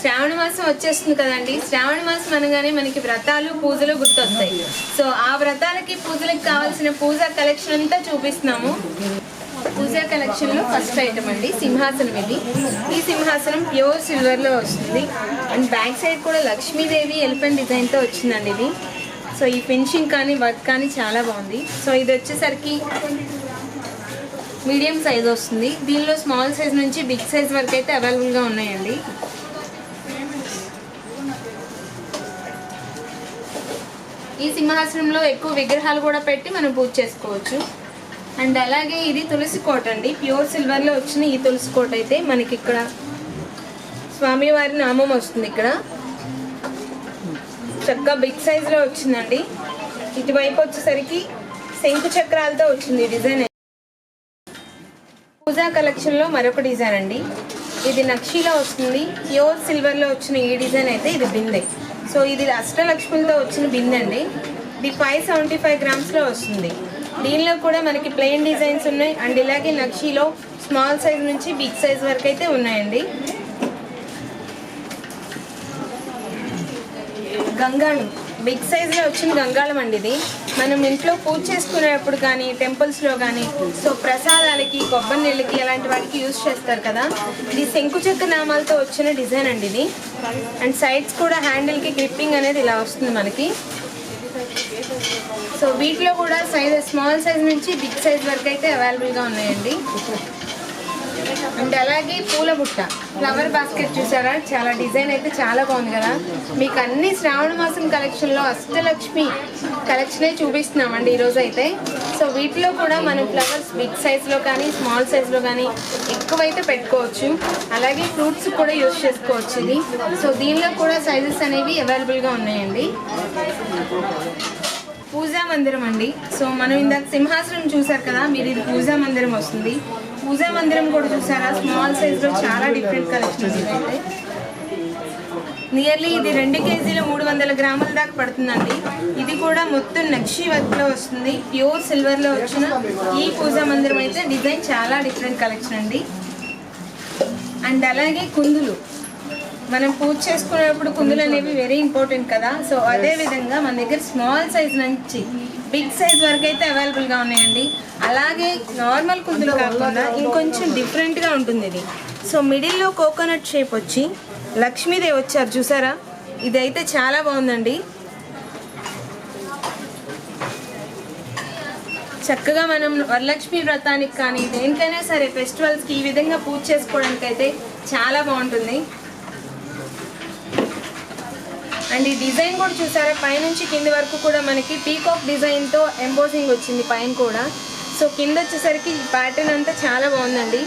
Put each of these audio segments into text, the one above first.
శ్రావణ మాసం వచ్చేస్తుంది కదండి. శ్రావణ మాసం అనగానే మనకి వ్రతాలు పూజలు గుర్తొస్తాయి. సో ఆ వ్రతాలకి పూజలకు కావాల్సిన పూజా కలెక్షన్ అంతా చూపిస్తున్నాము. పూజా కలెక్షన్లో ఫస్ట్ ఐటమ్ అండి సింహాసనం ఇది. ఈ సింహాసనం ప్యూర్ సిల్వర్లో వస్తుంది. అండ్ బ్యాక్ సైడ్ కూడా లక్ష్మీదేవి ఎలిఫెంట్ డిజైన్తో వచ్చిందండి ఇది. సో ఈ ఫినిషింగ్ కానీ వర్క్ కానీ చాలా బాగుంది. సో ఇది వచ్చేసరికి మీడియం సైజ్ వస్తుంది. దీనిలో స్మాల్ సైజ్ నుంచి బిగ్ సైజ్ వరకు అయితే అవైలబుల్గా ఉన్నాయండి. ఈ సింహాసనంలో ఎక్కువ విగ్రహాలు కూడా పెట్టి మనం పూజ చేసుకోవచ్చు. అండ్ అలాగే ఇది తులసి కోట అండి. ప్యూర్ సిల్వర్లో వచ్చిన ఈ తులసి కోట అయితే మనకి ఇక్కడ స్వామివారి నామం వస్తుంది ఇక్కడ. చక్కగా బిగ్ సైజులో వచ్చిందండి. ఇటువైపు వచ్చేసరికి శంకు చక్రాలతో వచ్చింది ఈ డిజైన్. పూజా కలెక్షన్లో మరొక డిజైన్ అండి. ఇది నక్షీలో వస్తుంది. ప్యూర్ సిల్వర్లో వచ్చిన ఈ డిజైన్ అయితే ఇది బిందె. సో ఇది అష్టలక్ష్ములతో వచ్చిన బిందె అండి. ఇది ఫైవ్ సెవెంటీ ఫైవ్ గ్రామ్స్లో వస్తుంది. దీనిలో కూడా మనకి ప్లెయిన్ డిజైన్స్ ఉన్నాయి. అండ్ ఇలాగే నక్షీలో స్మాల్ సైజ్ నుంచి బిగ్ సైజ్ వరకు అయితే ఉన్నాయండి. గంగాళం బిగ్ సైజ్లో వచ్చిన గంగాళం అండి ఇది. మనం ఇంట్లో పూజ చేసుకునేటప్పుడు కానీ టెంపుల్స్లో కానీ సో ప్రసాదాలకి కొబ్బరి నీళ్ళకి అలాంటి వాటికి యూజ్ చేస్తారు కదా? ఇది శంకు చెక్క నామాలతో వచ్చిన డిజైన్ అండి ఇది. అండ్ సైడ్స్ కూడా హ్యాండిల్కి గ్రిప్పింగ్ అనేది ఇలా వస్తుంది మనకి. సో వీటిలో కూడా సైజ్ స్మాల్ సైజ్ నుంచి బిగ్ సైజ్ వరకు అయితే అవైలబుల్గా ఉన్నాయండి. అండ్ అలాగే పూల బుట్ట. ఫ్లవర్ బాస్కెట్ చూసారా? చాలా డిజైన్ అయితే చాలా బాగుంది కదా. మీకు అన్ని శ్రావణ మాసం కలెక్షన్లో అష్టలక్ష్మి కలెక్షనే చూపిస్తున్నామండి ఈరోజు అయితే. సో వీటిలో కూడా మనం ఫ్లవర్స్ బిగ్ సైజ్లో కానీ స్మాల్ సైజ్లో కానీ ఎక్కువైతే పెట్టుకోవచ్చు. అలాగే ఫ్రూట్స్ కూడా యూజ్ చేసుకోవచ్చు ఇది. సో దీనిలో కూడా సైజెస్ అనేవి అవైలబుల్గా ఉన్నాయండి. పూజా మందిరం అండి. సో మనం ఇందాక సింహాసనం చూసారు కదా మీరు ఇది పూజా మందిరం వస్తుంది. పూజా మందిరం కూడా చూసారా? స్మాల్ సైజ్లో చాలా డిఫరెంట్ కలెక్షన్స్ నియర్లీ ఇది రెండు కేజీలు మూడు వందల గ్రాముల దాకా పడుతుందండి. ఇది కూడా మొత్తం నక్షి వర్క్లో వస్తుంది. ప్యూర్ సిల్వర్లో వచ్చిన ఈ పూజా మందిరం అయితే డిజైన్ చాలా డిఫరెంట్ కలెక్షన్ అండి. అండ్ అలాగే కుందులు. మనం పూజ చేసుకునేటప్పుడు కుందులు అనేవి వెరీ ఇంపార్టెంట్ కదా. సో అదే విధంగా మన దగ్గర స్మాల్ సైజ్ నుంచి బిగ్ సైజ్ వరకు అయితే అవైలబుల్గా ఉన్నాయండి. అలాగే నార్మల్ కుందులు కాకుండా ఇంకొంచెం డిఫరెంట్గా ఉంటుంది ఇది. సో మిడిల్లో కోకోనట్ షేప్ వచ్చి లక్ష్మీదేవి వచ్చారు చూసారా? ఇదైతే చాలా బాగుందండి. చక్కగా మనం వరలక్ష్మి వ్రతానికి కానీ దేనికైనా సరే ఫెస్టివల్స్కి ఈ విధంగా పూజ చేసుకోవడానికి అయితే చాలా బాగుంటుంది. అండ్ ఈ డిజైన్ కూడా చూసారా? పైనుంచి కింది వరకు కూడా మనకి పీకాక్ డిజైన్తో ఎంబోజింగ్ వచ్చింది పైన కూడా. సో కింద వచ్చేసరికి ప్యాటర్న్ అంతా చాలా బాగుందండి.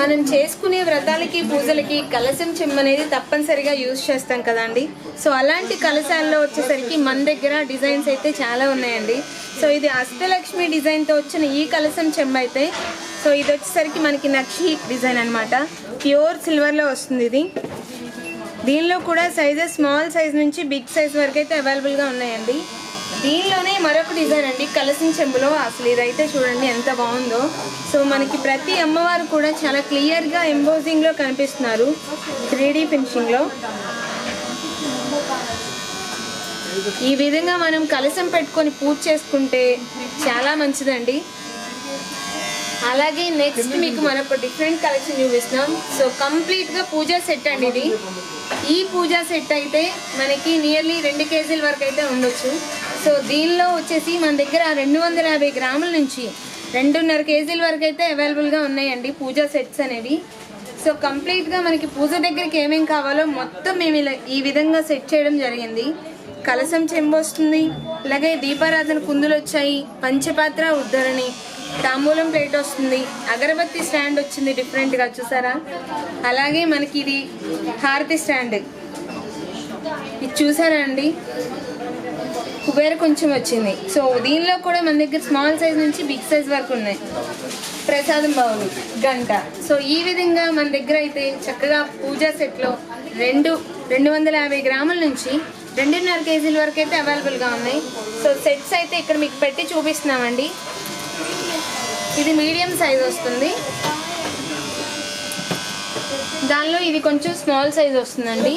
మనం చేసుకునే వ్రతాలకి పూజలకి కలశం చెమ్మ అనేది తప్పనిసరిగా యూజ్ చేస్తాం కదండి. సో అలాంటి కలశాల్లో వచ్చేసరికి మన దగ్గర డిజైన్స్ అయితే చాలా ఉన్నాయండి. సో ఇది అష్టలక్ష్మి డిజైన్తో వచ్చిన ఈ కలశం చెమ్మ అయితే సో ఇది వచ్చేసరికి మనకి నక్షి డిజైన్ అనమాట ప్యూర్ సిల్వర్లో వస్తుంది ఇది. దీనిలో కూడా సైజెస్ స్మాల్ సైజ్ నుంచి బిగ్ సైజ్ వరకు అయితే అవైలబుల్గా ఉన్నాయండి. దీనిలోనే మరొక డిజైన్ అండి కలసిన చెంబులో. అసలు ఇదైతే చూడండి ఎంత బాగుందో. సో మనకి ప్రతి అమ్మవారు కూడా చాలా క్లియర్గా ఎంబోజింగ్లో కనిపిస్తున్నారు త్రీడీ ఫినిషింగ్లో. ఈ విధంగా మనం కలసం పెట్టుకొని పూజ చేసుకుంటే చాలా మంచిదండి. అలాగే నెక్స్ట్ మీకు మరొక డిఫరెంట్ కలెక్షన్ చూపిస్తున్నాం. సో కంప్లీట్గా పూజా సెట్ అండి ఇది. ఈ పూజా సెట్ అయితే మనకి నియర్లీ రెండు కేజీల వరకు అయితే ఉండొచ్చు. సో దీనిలో వచ్చేసి మన దగ్గర రెండు వందల యాభై గ్రాముల నుంచి రెండున్నర కేజీల వరకు అయితే అవైలబుల్గా ఉన్నాయండి పూజా సెట్స్ అనేవి. సో కంప్లీట్గా మనకి పూజ దగ్గరికి ఏమేం కావాలో మొత్తం మేము ఇలా ఈ విధంగా సెట్ చేయడం జరిగింది. కలసం చెంబు వస్తుంది అలాగే దీపారాధన కుందులు వచ్చాయి. పంచపాత్ర ఉద్ధరణి. తాంబూలం ప్లేట్ వస్తుంది. అగరబత్తి స్టాండ్ వచ్చింది డిఫరెంట్గా చూసారా? అలాగే మనకి ఇది హారతి స్టాండ్. ఇది చూసారా అండి? కుబేర కొంచెం వచ్చింది. సో దీనిలో కూడా మన దగ్గర స్మాల్ సైజ్ నుంచి బిగ్ సైజ్ వరకు ఉన్నాయి. ప్రసాదం బావులు గంట. సో ఈ విధంగా మన దగ్గర అయితే చక్కగా పూజా సెట్లో రెండు రెండు వందల యాభై గ్రాముల నుంచి రెండున్నర కేజీల వరకు అయితే అవైలబుల్గా ఉన్నాయి. సో సెట్స్ అయితే ఇక్కడ మీకు పెట్టి చూపిస్తున్నామండి. ఇది మీడియం సైజ్ వస్తుంది. దానిలో ఇది కొంచెం స్మాల్ సైజ్ వస్తుందండి.